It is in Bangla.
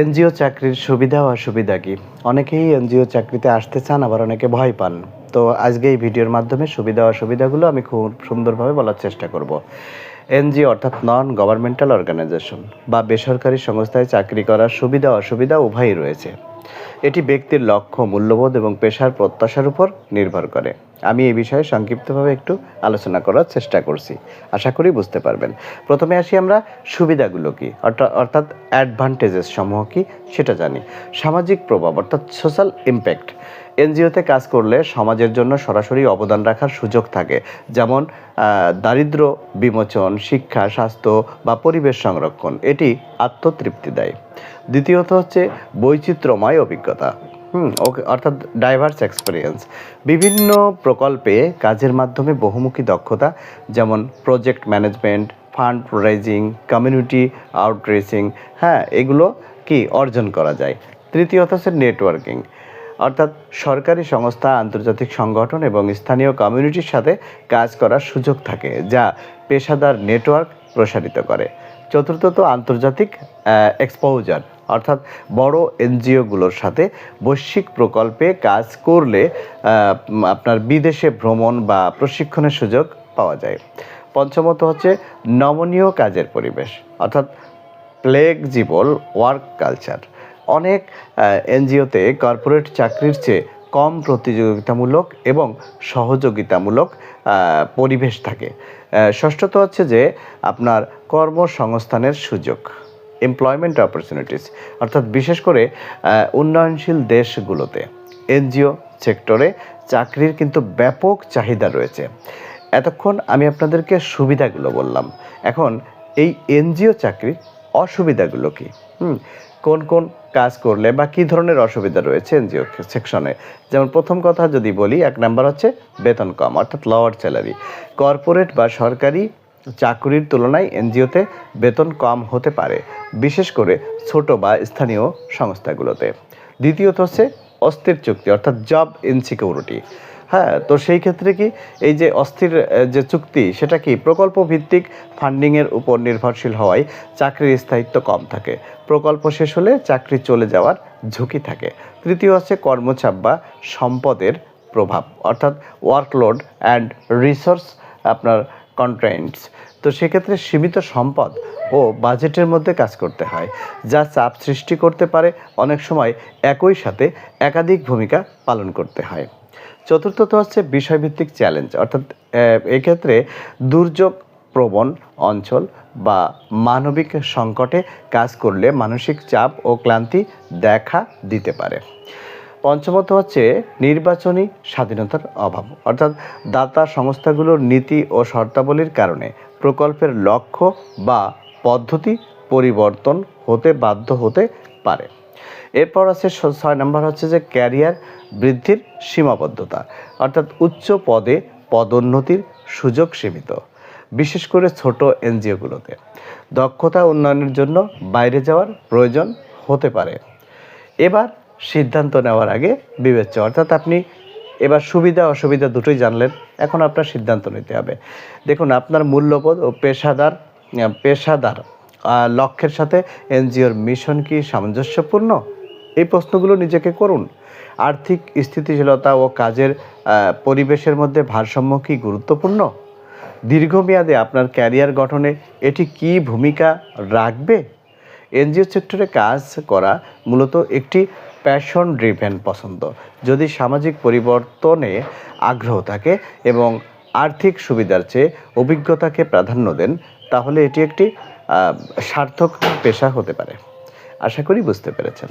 এনজিও চাকরির সুবিধা ও অসুবিধা কি? অনেকেই এনজিও চাকরিতে আসতে চান, আবার অনেকে ভয় পান। তো আজকে এই ভিডিওর মাধ্যমে সুবিধা অসুবিধাগুলো আমি খুব সুন্দরভাবে বলার চেষ্টা করব। এনজিও অর্থাৎ নন গভর্নমেন্টাল অর্গানাইজেশন বা বেসরকারি সংস্থায় চাকরি করার সুবিধা অসুবিধা উভয়ই রয়েছে। এটি ব্যক্তির লক্ষ্য, মূল্যবোধ এবং পেশার প্রত্যাশার উপর নির্ভর করে। আমি এই বিষয়ে সংক্ষিপ্তভাবে একটু আলোচনা করার চেষ্টা করছি। আশা করি বুঝতে পারবেন। প্রথমে আসি আমরা সুবিধাগুলো কি? অর্থাৎ অ্যাডভান্টেজেস সমূহ কি সেটা জানি। সামাজিক প্রভাব, অর্থাৎ সোশ্যাল ইম্প্যাক্ট এনজিওতে কাজ করলে সমাজের জন্য সরাসরি অবদান রাখার সুযোগ থাকে। যেমন দারিদ্র বিমোচন, শিক্ষা, স্বাস্থ্য বা পরিবেশ সংরক্ষণ। এটি আত্মতৃপ্তি দেয়। দ্বিতীয়ত হচ্ছে বৈচিত্র্যময় অভিজ্ঞতা। হুম, ওকে, অর্থাৎ ডাইভার্স এক্সপিরিয়েন্স বিভিন্ন প্রকল্পে কাজের মাধ্যমে বহুমুখী দক্ষতা, যেমন project management fund raising community outreaching হ্যাঁ এগুলো কি অর্জন করা যায়? তৃতীয়ত হচ্ছে নেটওয়ার্কিং অর্থাৎ সরকারি সংস্থা, আন্তর্জাতিক সংগঠন এবং স্থানীয় কমিউনিটির সাথে কাজ করার সুযোগ থাকে, যা পেশাদার নেটওয়ার্ক প্রসারিত করে। চতুর্থত আন্তর্জাতিক এক্সপোজার অর্থাৎ বড় এনজিওগুলোর সাথে বৈশ্বিক প্রকল্পে কাজ করলে আপনার বিদেশে ভ্রমণ বা প্রশিক্ষণের সুযোগ পাওয়া যায়। পঞ্চমত হচ্ছে নমনীয় কাজের পরিবেশ, অর্থাৎ ফ্লেক্সিবল ওয়ার্ক কালচার। অনেক এনজিওতে কর্পোরেট চাকরির চেয়ে কম প্রতিযোগিতামূলক এবং সহযোগিতামূলক পরিবেশ থাকে। ষষ্ঠত হচ্ছে যে আপনার কর্মসংস্থানের সুযোগ। এমপ্লয়মেন্ট অপরচুনিটিস অর্থাৎ বিশেষ করে উন্নয়নশীল দেশগুলোতে। এনজিও সেক্টরে চাকরির কিন্তু ব্যাপক চাহিদা রয়েছে। এতক্ষণ আমি আপনাদেরকে সুবিধাগুলো বললাম। এখন, এই এনজিও চাকরির অসুবিধাগুলো কি? হুম, কোন কোন কাজ করলে বা কী ধরনের অসুবিধা রয়েছে এনজিও সেকশনে? যেমন প্রথম কথা যদি বলি, এক নাম্বার হচ্ছে বেতন কম, অর্থাৎ লোয়ার স্যালারি কর্পোরেট বা সরকারি চাকরির তুলনায় এনজিওতে বেতন কম হতে পারে, বিশেষ করে ছোট বা স্থানীয় সংস্থাগুলোতে। দ্বিতীয়ত হচ্ছে অস্থির চুক্তি, অর্থাৎ জব ইনসিকিউরিটি হ্যাঁ তো সেই ক্ষেত্রে কি এই যে অস্থির যে চুক্তি, সেটা কি প্রকল্প ভিত্তিক ফান্ডিংয়ের উপর নির্ভরশীল হওয়ায় চাকরির স্থায়িত্ব কম থাকে? প্রকল্প শেষ হলে চাকরি চলে যাওয়ার ঝুঁকি থাকে। তৃতীয় হচ্ছে কর্মচাপ বা সম্পদের প্রভাব, অর্থাৎ ওয়ার্কলোড অ্যান্ড রিসোর্স আপনার কন্ট্রেন্টস তো সেক্ষেত্রে সীমিত সম্পদ ও বাজেটের মধ্যে কাজ করতে হয়, যা চাপ সৃষ্টি করতে পারে। অনেক সময় একই সাথে একাধিক ভূমিকা পালন করতে হয়। চতুর্থত হচ্ছে বিষয়ভিত্তিক চ্যালেঞ্জ অর্থাৎ এক্ষেত্রে দুর্যোগ প্রবণ অঞ্চল বা মানবিক সংকটে কাজ করলে মানসিক চাপ ও ক্লান্তি দেখা দিতে পারে। পঞ্চমত হচ্ছে নির্বাচনী স্বাধীনতার অভাব। অর্থাৎ দাতা সংস্থাগুলোর নীতি ও শর্তাবলীর কারণে প্রকল্পের লক্ষ্য বা পদ্ধতি পরিবর্তন হতে বাধ্য হতে পারে। এরপর আছে ছয় নম্বর হচ্ছে যে ক্যারিয়ার বৃদ্ধির সীমাবদ্ধতা। অর্থাৎ উচ্চ পদে পদোন্নতির সুযোগ সীমিত, বিশেষ করে ছোট এনজিওগুলোতে। দক্ষতা উন্নয়নের জন্য বাইরে যাওয়ার প্রয়োজন হতে পারে। এবার সিদ্ধান্ত নেওয়ার আগে বিবেচ্য। অর্থাৎ আপনি এবার সুবিধা, অসুবিধা দুটোই জানলেন, এখন আপনার সিদ্ধান্ত নিতে হবে। দেখুন, আপনার মূল্যবোধ ও পেশাদার পেশাদার লক্ষ্যের সাথে এনজিওর মিশন কি সামঞ্জস্যপূর্ণ? এই প্রশ্নগুলো নিজেকে করুন। আর্থিক স্থিতিশীলতা ও কাজের পরিবেশের মধ্যে ভারসাম্য কি গুরুত্বপূর্ণ? দীর্ঘমেয়াদে আপনার ক্যারিয়ার গঠনে এটি কি ভূমিকা রাখবে? এনজিও সেক্টরে কাজ করা মূলত একটি প্যাশন ড্রিভেন পছন্দ। যদি সামাজিক পরিবর্তনে আগ্রহ থাকে এবং আর্থিক সুবিধার চেয়ে অভিজ্ঞতাকে প্রাধান্য দেন, তাহলে এটি একটি সার্থক পেশা হতে পারে। আশা করি বুঝতে পেরেছেন।